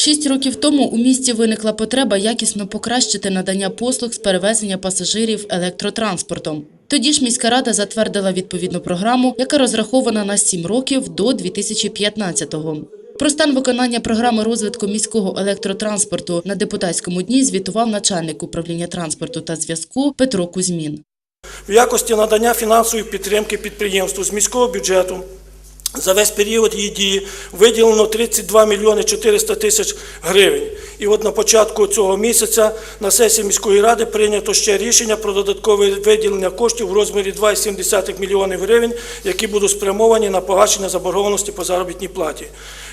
Шість років тому у місті виникла потреба якісно покращити надання послуг з перевезення пасажирів електротранспортом. Тоді ж міська рада затвердила відповідну програму, яка розрахована на сім років до 2015-го. Про стан виконання програми розвитку міського електротранспорту на депутатському дні звітував начальник управління транспорту та зв'язку Петро Кузьмін. В якості надання фінансової підтримки підприємству з міського бюджету за весь період її дії виділено 32 мільйони 400 тисяч гривень. І от на початку цього місяця на сесії міської ради прийнято ще рішення про додаткове виділення коштів в розмірі 2,7 мільйонів гривень, які будуть спрямовані на погашення заборгованості по заробітній платі.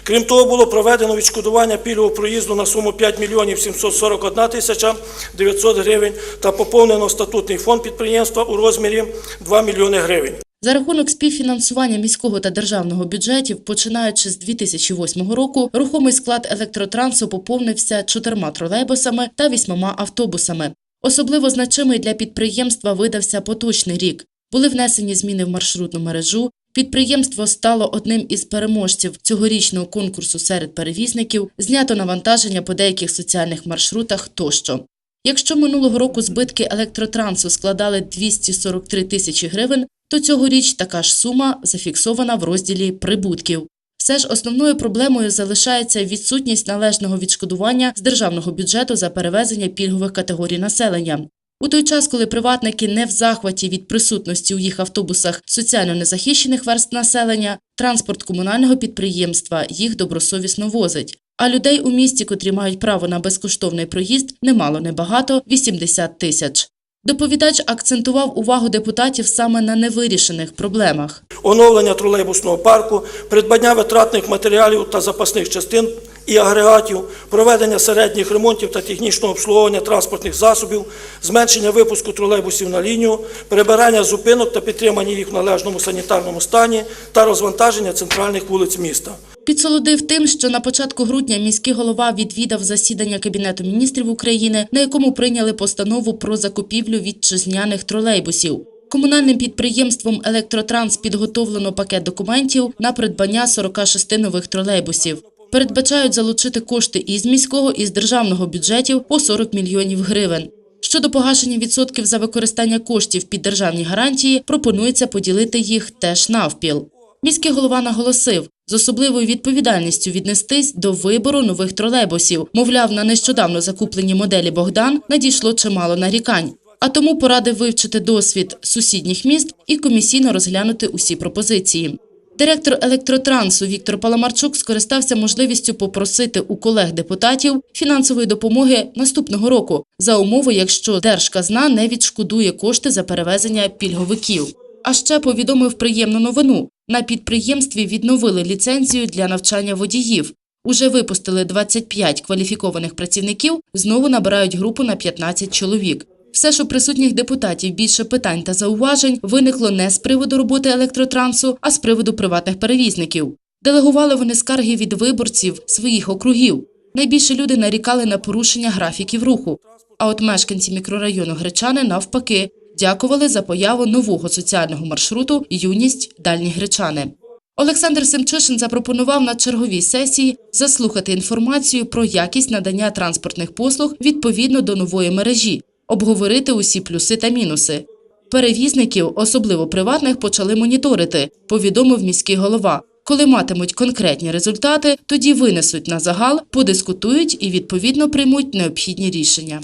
Крім того, було проведено відшкодування пільгового проїзду на суму 5 мільйонів 741 тисяча 900 гривень та поповнено статутний фонд підприємства у розмірі 2 мільйони гривень. За рахунок співфінансування міського та державного бюджетів, починаючи з 2008 року, рухомий склад електротрансу поповнився чотирма тролейбусами та вісьмома автобусами. Особливо значимий для підприємства видався поточний рік. Були внесені зміни в маршрутну мережу. Підприємство стало одним із переможців цьогорічного конкурсу серед перевізників, знято навантаження по деяких соціальних маршрутах тощо. Якщо минулого року збитки електротрансу складали 243 тисячі гривень, то цьогоріч така ж сума зафіксована в розділі прибутків. Все ж основною проблемою залишається відсутність належного відшкодування з державного бюджету за перевезення пільгових категорій населення. У той час, коли приватники не в захваті від присутності у їх автобусах соціально незахищених верст населення, транспорт комунального підприємства їх добросовісно возить. А людей у місті, котрі мають право на безкоштовний проїзд, немало небагато – 80 тисяч. Доповідач акцентував увагу депутатів саме на невирішених проблемах. оновлення тролейбусного парку, придбання витратних матеріалів та запасних частин і агрегатів, проведення середніх ремонтів та технічного обслуговування транспортних засобів, зменшення випуску тролейбусів на лінію, прибирання зупинок та підтримання їх в належному санітарному стані та розвантаження центральних вулиць міста. Підсолодив тим, що на початку грудня міський голова відвідав засідання Кабінету міністрів України, на якому прийняли постанову про закупівлю вітчизняних тролейбусів. Комунальним підприємством «Електротранс» підготовлено пакет документів на придбання 46 нових тролейбусів. Передбачають залучити кошти із міського і з державного бюджетів по 40 мільйонів гривень. Щодо погашення відсотків за використання коштів під державні гарантії, пропонується поділити їх теж навпіл. Міський голова наголосив, з особливою відповідальністю віднестись до вибору нових тролейбусів. Мовляв, на нещодавно закуплені моделі Богдан надійшло чимало нарікань. А тому порадив вивчити досвід сусідніх міст і комісійно розглянути усі пропозиції. Директор електротрансу Віктор Паламарчук скористався можливістю попросити у колег-депутатів фінансової допомоги наступного року за умови, якщо держказна не відшкодує кошти за перевезення пільговиків. А ще повідомив приємну новину: на підприємстві відновили ліцензію для навчання водіїв. Уже випустили 25 кваліфікованих працівників, знову набирають групу на 15 чоловік. Все ж у присутніх депутатів більше питань та зауважень виникло не з приводу роботи електротрансу, а з приводу приватних перевізників. Делегували вони скарги від виборців своїх округів. Найбільше люди нарікали на порушення графіків руху. А от мешканці мікрорайону Гречани навпаки дякували за появу нового соціального маршруту Юність Дальні Гречани. Олександр Семчишин запропонував на черговій сесії заслухати інформацію про якість надання транспортних послуг відповідно до нової мережі, обговорити усі плюси та мінуси. Перевізників, особливо приватних, почали моніторити, повідомив міський голова. Коли матимуть конкретні результати, тоді винесуть на загал, подискутують і відповідно приймуть необхідні рішення.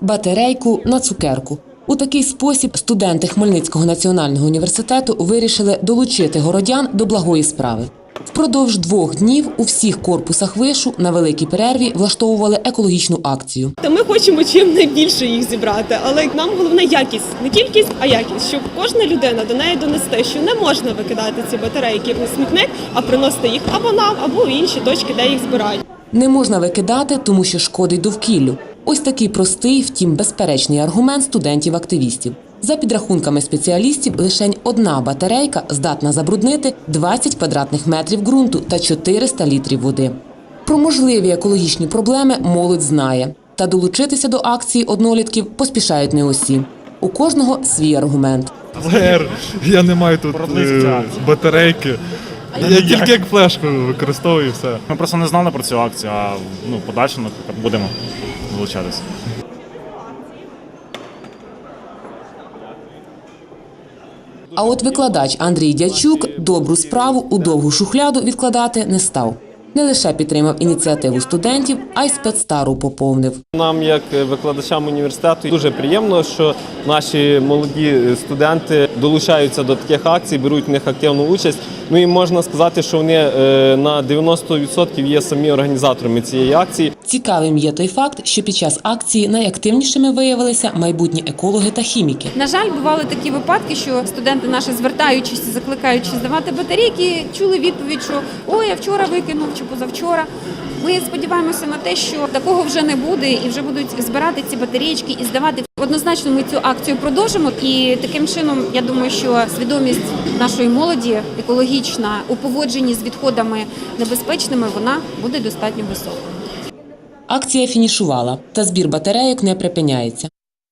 батарейку на цукерку. У такий спосіб студенти Хмельницького національного університету вирішили долучити городян до благої справи. Впродовж двох днів у всіх корпусах вишу на великій перерві влаштовували екологічну акцію. Та ми хочемо чим найбільше їх зібрати, але нам головне якість, не кількість, а якість, щоб кожна людина до неї донести, що не можна викидати ці батарейки у смітник, а приносити їх або нам, або в інші точки, де їх збирають. Не можна викидати, тому що шкодить довкіллю. Ось такий простий, втім безперечний аргумент студентів-активістів. За підрахунками спеціалістів, лише одна батарейка здатна забруднити 20 квадратних метрів ґрунту та 400 літрів води. Про можливі екологічні проблеми молодь знає. Та долучитися до акції однолітків поспішають не усі. У кожного свій аргумент. ЛР, я не маю тут е, батарейки. Я тільки як флешку використовую і все. Ми просто не знали про цю акцію, а ну, подальше, наприклад, будемо долучатися. А от викладач Андрій Дячук добру справу у довгу шухляду відкладати не став. Не лише підтримав ініціативу студентів, а й спецтару поповнив. Нам, як викладачам університету, дуже приємно, що наші молоді студенти долучаються до таких акцій, беруть в них активну участь. Ну і можна сказати, що вони е, на 90% є самі організаторами цієї акції. Цікавим є той факт, що під час акції найактивнішими виявилися майбутні екологи та хіміки. На жаль, бували такі випадки, що студенти наші, звертаючись, закликаючи здавати батарейки, чули відповідь, що ой, я вчора викинув чи позавчора. Ми сподіваємося на те, що такого вже не буде, і вже будуть збирати ці батарейки і здавати. Однозначно, ми цю акцію продовжимо. І таким чином, я думаю, що свідомість нашої молоді екологічна у поводженні з відходами небезпечними, вона буде достатньо високою. Акція фінішувала, та збір батарейок не припиняється.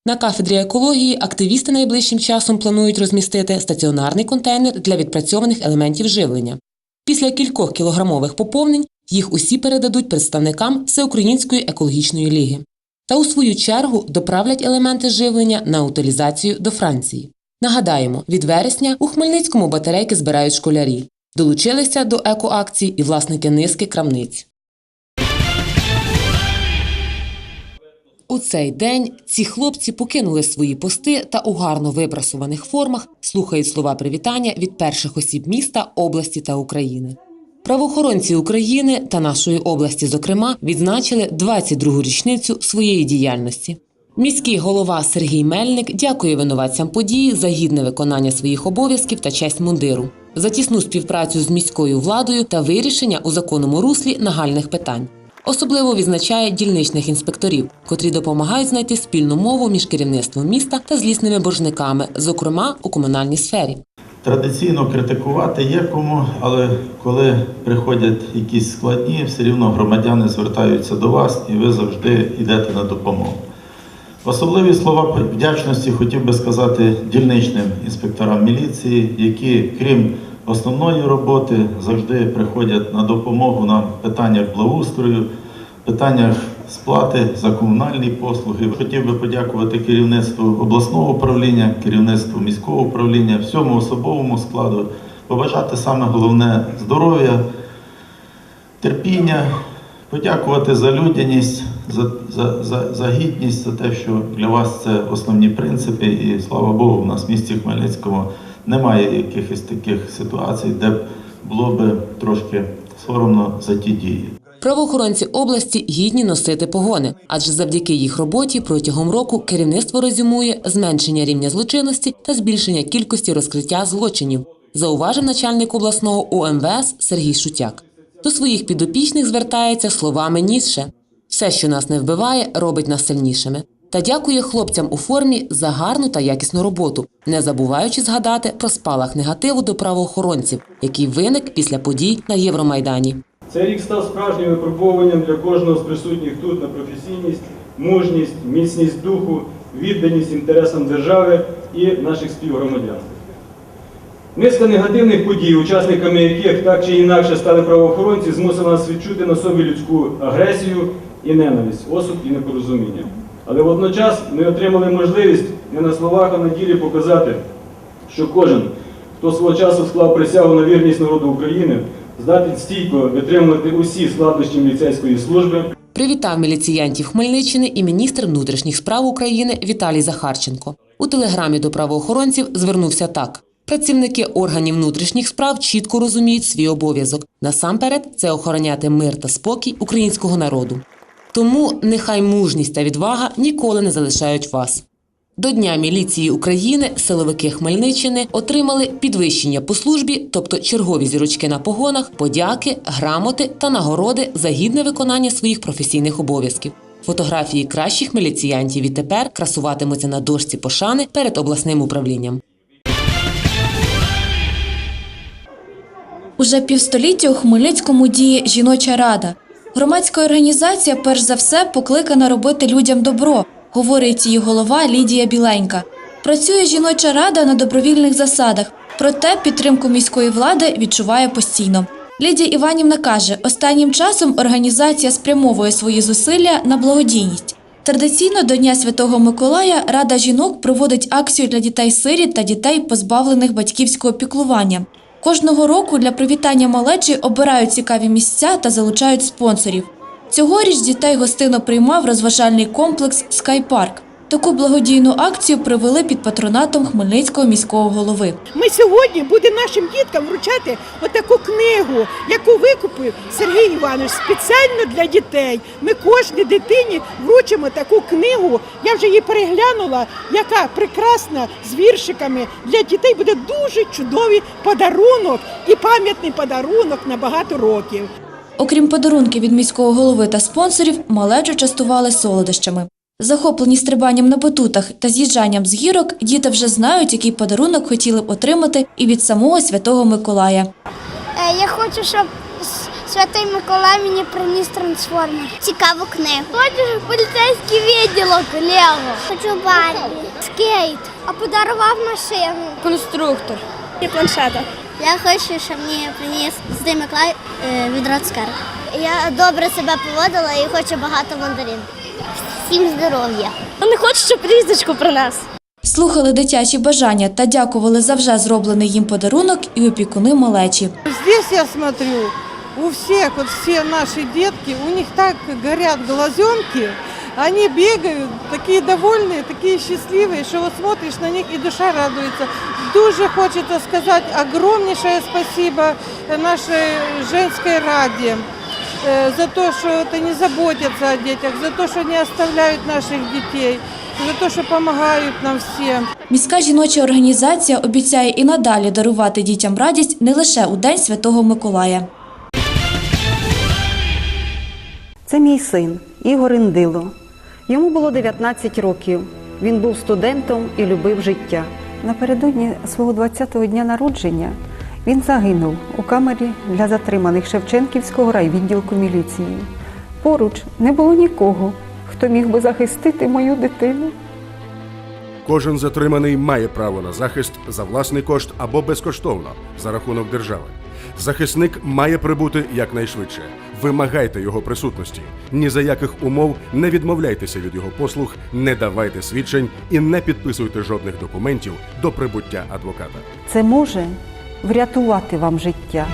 На кафедрі екології активісти найближчим часом планують розмістити стаціонарний контейнер для відпрацьованих елементів живлення. Після кількох кілограмових поповнень їх усі передадуть представникам Всеукраїнської екологічної ліги. Та у свою чергу доправлять елементи живлення на утилізацію до Франції. Нагадаємо, від вересня у Хмельницькому батарейки збирають школярі. Долучилися до екоакції і власники низки крамниць. У цей день ці хлопці покинули свої пости та у гарно випрасуваних формах слухають слова привітання від перших осіб міста, області та України. Правоохоронці України та нашої області, зокрема, відзначили 22-гу річницю своєї діяльності. Міський голова Сергій Мельник дякує винуватцям події за гідне виконання своїх обов'язків та честь мундиру, за тісну співпрацю з міською владою та вирішення у законному руслі нагальних питань. Особливо відзначає дільничних інспекторів, котрі допомагають знайти спільну мову між керівництвом міста та злісними боржниками, зокрема у комунальній сфері. Традиційно критикувати є кому, але коли приходять якісь складні, все рівно громадяни звертаються до вас і ви завжди йдете на допомогу. Особливі слова вдячності хотів би сказати дільничним інспекторам міліції, які, крім основної роботи, завжди приходять на допомогу нам в питаннях благоустрою, питаннях сплати за комунальні послуги. Хотів би подякувати керівництву обласного управління, керівництву міського управління, всьому особовому складу, побажати саме головне здоров'я, терпіння, подякувати за людяність, за, за, за, за гідність, за те, що для вас це основні принципи. І слава Богу, в нас в місті Хмельницькому немає якихось таких ситуацій, де б було би трошки соромно за ті дії. Правоохоронці області гідні носити погони, адже завдяки їх роботі протягом року керівництво резюмує зменшення рівня злочинності та збільшення кількості розкриття злочинів, зауважив начальник обласного УМВС Сергій Шутяк. До своїх підопічних звертається словами Ніцше. Все, що нас не вбиває, робить нас сильнішими. Та дякує хлопцям у формі за гарну та якісну роботу, не забуваючи згадати про спалах негативу до правоохоронців, який виник після подій на Євромайдані. Цей рік став справжнім випробуванням для кожного з присутніх тут на професійність, мужність, міцність духу, відданість інтересам держави і наших співгромадян. Низка негативних подій, учасниками яких так чи інакше стали правоохоронці, змусила нас відчути на собі людську агресію і ненависть, осуд і непорозуміння. Але водночас ми отримали можливість не на словах, а на ділі показати, що кожен, хто свого часу склав присягу на вірність народу України, здатен стійко витримувати усі складнощі міліцейської служби, Привітав міліціянтів Хмельниччини і міністр внутрішніх справ України Віталій Захарченко. У телеграмі до правоохоронців звернувся так: працівники органів внутрішніх справ чітко розуміють свій обов'язок. Насамперед, це охороняти мир та спокій українського народу. Тому нехай мужність та відвага ніколи не залишають вас. До Дня міліції України силовики Хмельниччини отримали підвищення по службі, тобто чергові зірочки на погонах, подяки, грамоти та нагороди за гідне виконання своїх професійних обов'язків. Фотографії кращих міліціянтів відтепер красуватимуться на дошці пошани перед обласним управлінням. Уже півстоліття у Хмельницькому діє жіноча рада. Громадська організація, перш за все, покликана робити людям добро, говорить її голова Лідія Біленька. Працює жіноча рада на добровільних засадах. Проте підтримку міської влади відчуває постійно. Лідія Іванівна каже, останнім часом організація спрямовує свої зусилля на благодійність. Традиційно до Дня Святого Миколая Рада жінок проводить акцію для дітей-сиріт та дітей, позбавлених батьківського піклування. Кожного року для привітання малечі обирають цікаві місця та залучають спонсорів. Цьогоріч дітей гостинно приймав розважальний комплекс Скайпарк. Таку благодійну акцію провели під патронатом Хмельницького міського голови. Ми сьогодні будемо нашим діткам вручати отаку книгу, яку викупив Сергій Іванович спеціально для дітей. Ми кожній дитині вручимо таку книгу. Я вже її переглянула, яка прекрасна з віршиками для дітей буде дуже чудовий подарунок і пам'ятний подарунок на багато років. Окрім подарунків від міського голови та спонсорів, малечу частували солодощами. Захоплені стрибанням на батутах та з'їжджанням з гірок, діти вже знають, який подарунок хотіли б отримати і від самого святого Миколая. Я хочу, щоб Святий Миколай мені приніс трансформер. Цікаву книгу. Хочу поліцейський відділок Лего. Хочу Барбі, скейт, а подарував машину. Конструктор. І планшета. Я хочу, щоб мені приніс Святий Миколай е, відро цукерок. Я добре себе поводила і хочу багато мандарин. Всім здоров'я. Не хочу, щоб різдочку принес. Слухали дитячі бажання та дякували за вже зроблений їм подарунок і опікуни малечі. Здесь я смотрю, у всех, вот все наши детки, у них так горят глазенки, они бегают, такие довольные, такие счастливые, что вот смотришь на них и душа радуется. Дуже хочется сказать огромнейшее спасибо нашей женской раде э, за то, что это не заботятся о детях, за то, что не оставляют наших детей, за то, что помогают нам всем. Міська жіноча організація обіцяє і надалі дарувати дітям радість не лише у День Святого Миколая. Це мій син Ігор Індило. Йому було 19 років. Він був студентом і любив життя. Напередодні свого 20-го дня народження він загинув у камері для затриманих Шевченківського райвідділку міліції. Поруч не було нікого, хто міг би захистити мою дитину. Кожен затриманий має право на захист за власний кошт або безкоштовно за рахунок держави. Захисник має прибути якнайшвидше. Вимагайте його присутності. Ні за яких умов не відмовляйтеся від його послуг, не давайте свідчень і не підписуйте жодних документів до прибуття адвоката. Це може врятувати вам життя.